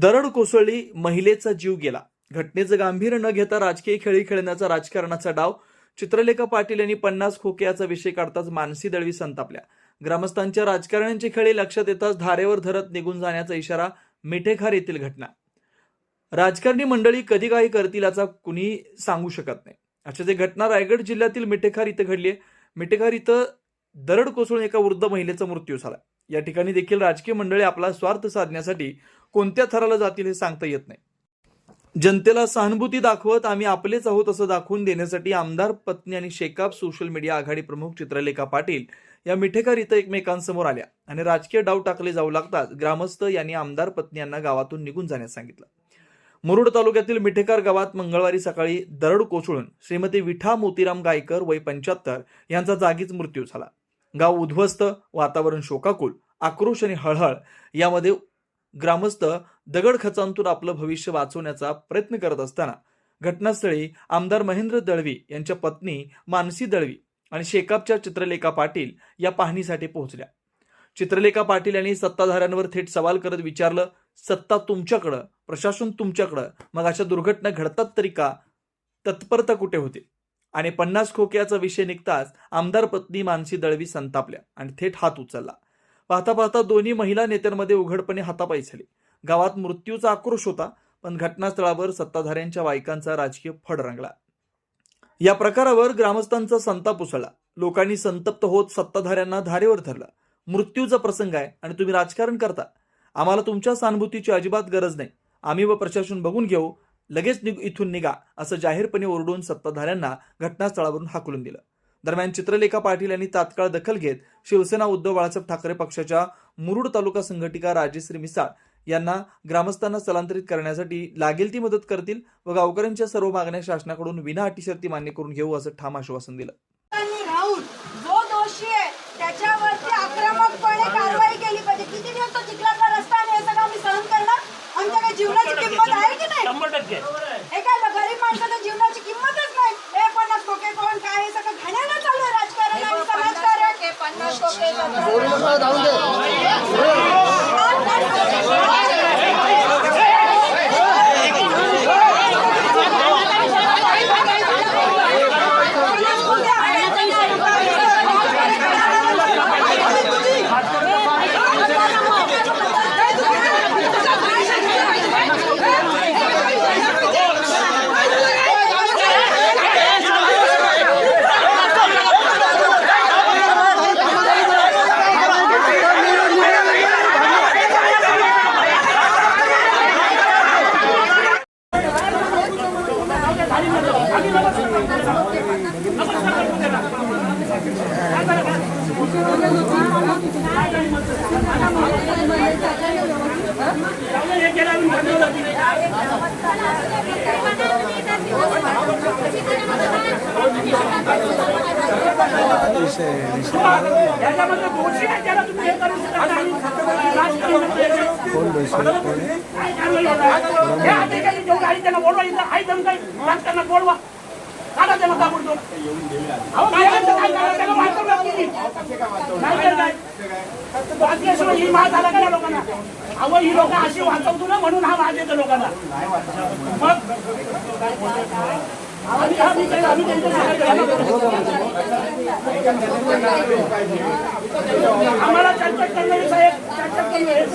दरड कोसळली महिलेचा जीव गेला. घटनेचं गांभीर्य न घेता राजकीय खेळी खेळण्याचा राजकारणाचा डाव चित्रलेखा पाटील यांनी पन्नास खोक्याचा विषय काढताच मानसी दळवी संतापल्या. ग्रामस्थांच्या राजकारण्यांची खेळी लक्षात येताच धारेवर धरत निघून जाण्याचा इशारा मिठेखार येथील घटना. राजकारणी मंडळी कधी काही करतील याचा कुणी सांगू शकत नाही. अशाच ते घटना रायगड जिल्ह्यातील मिठेखार इथं घडली आहे. मिठेखार इथं दरड कोसळून एका वृद्ध महिलेचा मृत्यू झाला. या ठिकाणी देखील राजकीय मंडळी आपला स्वार्थ साधण्यासाठी कोणत्या थराला जातील हे सांगता येत नाही. जनतेला सहानुभूती दाखवत आम्ही आपलेच आहोत असं दाखवून देण्यासाठी आमदार पत्नी आणि शेकाप सोशल मीडिया आघाडी प्रमुख चित्रलेखा पाटील या मिठेकर इथं एकमेकांसमोर आल्या आणि राजकीय डाव टाकले जाऊ लागतात ग्रामस्थ यांनी आमदार पत्नी यांना गावातून निघून जाण्यास सांगितलं. मुरुड तालुक्यातील मिठेकर गावात मंगळवारी सकाळी दरड कोसळून श्रीमती विठा मोतीराम गायकर वय पंच्याहत्तर यांचा जागीच मृत्यू झाला. गाव उद्ध्वस्त वातावरण शोकाकुल आक्रोश आणि हळहळ यामध्ये ग्रामस्थ दगड खचांतून आपलं भविष्य वाचवण्याचा प्रयत्न करत असताना घटनास्थळी आमदार महेंद्र दळवी यांच्या पत्नी मानसी दळवी आणि शेकापच्या चित्रलेखा पाटील या पाहणीसाठी पोहोचल्या. चित्रलेखा पाटील यांनी सत्ताधाऱ्यांवर थेट सवाल करत विचारलं सत्ता तुमच्याकडं? प्रशासन तुमच्याकडं? मग अशा दुर्घटना घडतात तरी का? तत्परता कुठे होती? आणि पन्नास खोक्याचा विषय निघताच आमदार पत्नी मानसी दळवी संतापल्या आणि थेट हात उचलला. पाहता पाहता दोन्ही महिला नेत्यांमध्ये उघडपणे हातापाई झाली. गावात मृत्यूचा आक्रोश होता पण घटनास्थळावर सत्ताधाऱ्यांच्या बायकांचा राजकीय फड रंगला. या प्रकारावर ग्रामस्थांचा संताप उसळला. लोकांनी संतप्त होत सत्ताधाऱ्यांना धारेवर धरलं. मृत्यूचा प्रसंग आहे आणि तुम्ही राजकारण करता. आम्हाला तुमच्या सहानुभूतीची अजिबात गरज नाही. आम्ही व प्रशासन बघून घेऊ लगेच निग इथून निघा असं जाहीरपणे ओरडून सत्ताधाऱ्यांना घटनास्थळावरून हाकलून दिलं. दरम्यान चित्रलेखा पाटील यांनी तात्काळ दखल घेत शिवसेना उद्धव बाळासाहेब ठाकरे पक्षाच्या मुरुड तालुका संघटिका राजेश्री मिसाळ यांना ग्रामस्थांना स्थलांतरित करण्यासाठी लागेल ती मदत करतील व गावकऱ्यांच्या सर्व मागण्या शासनाकडून विना अटी शर्ती मान्य करून घेऊ असं ठाम आश्वासन दिलं. जो दोषी आहे त्याच्यावरती आक्रमकपणे कारवाई केली पाहिजे. किती दिवस तो चिखलातला रस्ता आणि हे सगळं आम्ही सहन करणार आमच्या काही जीवनाची किंमत आहे की नाही शंभर टक्के हे काय बा, गरीब माणसाच्या जीवनाची किंमतच नाही. हे पन्नास टोके कोण काय हे सगळं घाण्यानं चालू आहे राजकारण आणि समाजकारण. पन्नास टक्के याच्यामध्ये दोषी आहे त्याला तुम्ही हे करू शकत नाही. राजकारण काय चाललंय एवढं? हे अधिकारी जेवढे आहे त्यांना बोलवा इथं आहे जण काही राजकारणात बोलवा काढा त्यांना ताबडतोब. अहो, बायकांचं काय करा, त्याला वाचवलं तुम्ही. नाहीतर काय? वाचल्याशिवाय ही मात आला का लोकांना अहो ही लोक अशी वाचवतो ना म्हणून हा येतो लोकांना मग आम्ही आम्ही आम्ही त्यांच्या आम्हाला चर्चा करणारे साहेब चर्चा करणारे